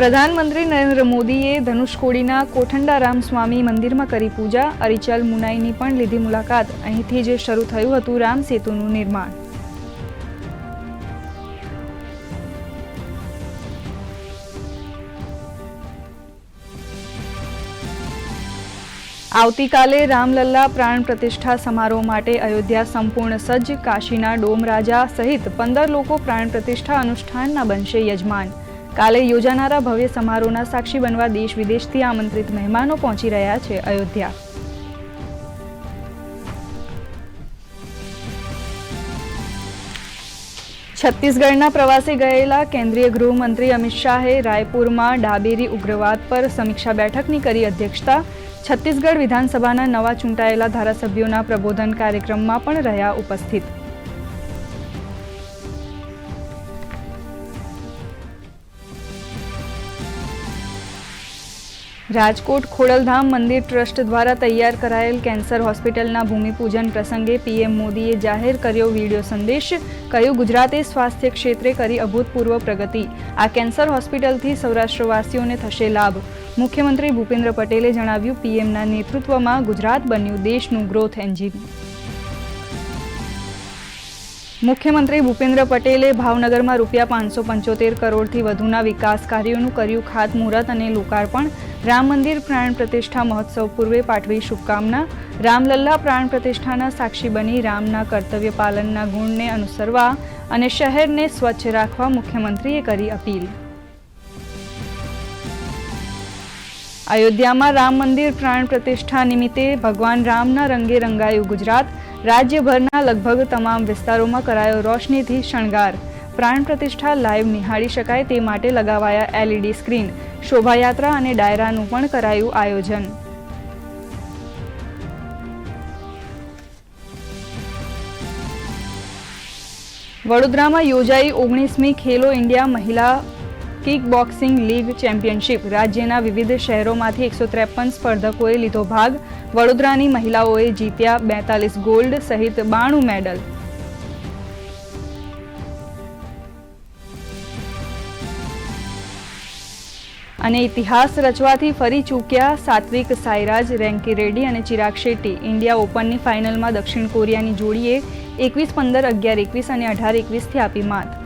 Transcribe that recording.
પ્રધાનમંત્રી નરેન્દ્ર મોદીએ ધનુષકોડીના કોઠંડારામ સ્વામી મંદિરમાં કરી પૂજા. અરિચલ મુનાઈની પણ લીધી મુલાકાત. અહીંથી જે શરૂ થયું હતું રામ સેતુનું નિર્માણ. આવતીકાલે રામલલ્લા પ્રાણ પ્રતિષ્ઠા સમારોહ માટે અયોધ્યા સંપૂર્ણ સજ્જ. કાશીના ડોમ રાજા સહિત પંદર લોકો પ્રાણ પ્રતિષ્ઠા અનુષ્ઠાનના બનશે યજમાન. કાલે યોજાનારા ભવ્ય સમારોહના સાક્ષી બનવા દેશ વિદેશથી આમંત્રિત મહેમાનો પહોંચી રહ્યા છે અયોધ્યા. છત્તીસગઢના પ્રવાસે ગયેલા કેન્દ્રીય ગૃહમંત્રી અમિત શાહે રાયપુરમાં ડાબેરી ઉગ્રવાદ પર સમીક્ષા બેઠકની કરી અધ્યક્ષતા. છત્તીસગઢ વિધાનસભાના નવા ચૂંટાયેલા ધારાસભ્યોના પ્રબોધન કાર્યક્રમમાં પણ રહ્યા ઉપસ્થિત. રાજકોટ ખોડલધામ મંદિર ટ્રસ્ટ દ્વારા તૈયાર કરાયેલ કેન્સર હોસ્પિટલના ભૂમિપૂજન પ્રસંગે પીએમ મોદીએ જાહેર કર્યો વીડિયો સંદેશ, કહ્યું, ગુજરાતે સ્વાસ્થ્ય ક્ષેત્રે કરી અભૂતપૂર્વ પ્રગતિ. આ કેન્સર હોસ્પિટલથી સૌરાષ્ટ્રવાસીઓને થશે લાભ. મુખ્યમંત્રી ભૂપેન્દ્ર પટેલે જણાવ્યું, પીએમના નેતૃત્વમાં ગુજરાત બન્યું દેશનું ગ્રોથ એન્જિન મુખ્યમંત્રી ભૂપેન્દ્ર પટેલે ભાવનગરમાં રૂપિયા પાંચસો પંચોતેર કરોડથી વધુના વિકાસ કાર્યોનું કર્યું ખાતમુહૂર્ત અને લોકાર્પણ. રામ મંદિર પ્રાણ પ્રતિષ્ઠા મહોત્સવ પૂર્વે પાઠવી શુભકામના. રામલલ્લા પ્રાણ પ્રતિષ્ઠાના સાક્ષી બની રામના કર્તવ્ય પાલનના ગુણને અનુસરવા અને શહેરને સ્વચ્છ રાખવા મુખ્યમંત્રીએ કરી અપીલ. અયોધ્યામાં રામ મંદિર પ્રાણ પ્રતિષ્ઠા નિમિત્તે ભગવાન રામના રંગે રંગાયું ગુજરાત. રાજ્યભરના લગભગ તમામ વિસ્તારોમાં કરાયો રોશનીથી શણગાર. પ્રાણ પ્રતિષ્ઠા લાઈવ નિહાળી શકાય તે માટે લગાવાયા એલઈડી સ્ક્રીન. શોભાયાત્રા અને ડાયરાનું પણ કરાયું આયોજન. વડોદરામાં યોજાઈ ઓગણીસમી ખેલો ઇન્ડિયા મહિલા કિક બોક્સિંગ લીગ ચેમ્પિયનશિપ. રાજ્યના વિવિધ શહેરોમાંથી એકસો ત્રેપન સ્પર્ધકોએ લીધો ભાગ. વડોદરાની મહિલાઓએ જીત્યા બેતાલીસ ગોલ્ડ સહિત બાણું મેડલ. અને ઇતિહાસ રચવાથી ફરી ચૂક્યા સાત્વિક સાઈરાજ, રેન્કી રેડ્ડી અને ચિરાગ શેટ્ટી. ઇન્ડિયા ઓપનની ફાઇનલમાં દક્ષિણ કોરિયાની જોડીએ એકવીસ પંદર, અગિયાર એકવીસ અને અઢાર એકવીસથી આપી માત.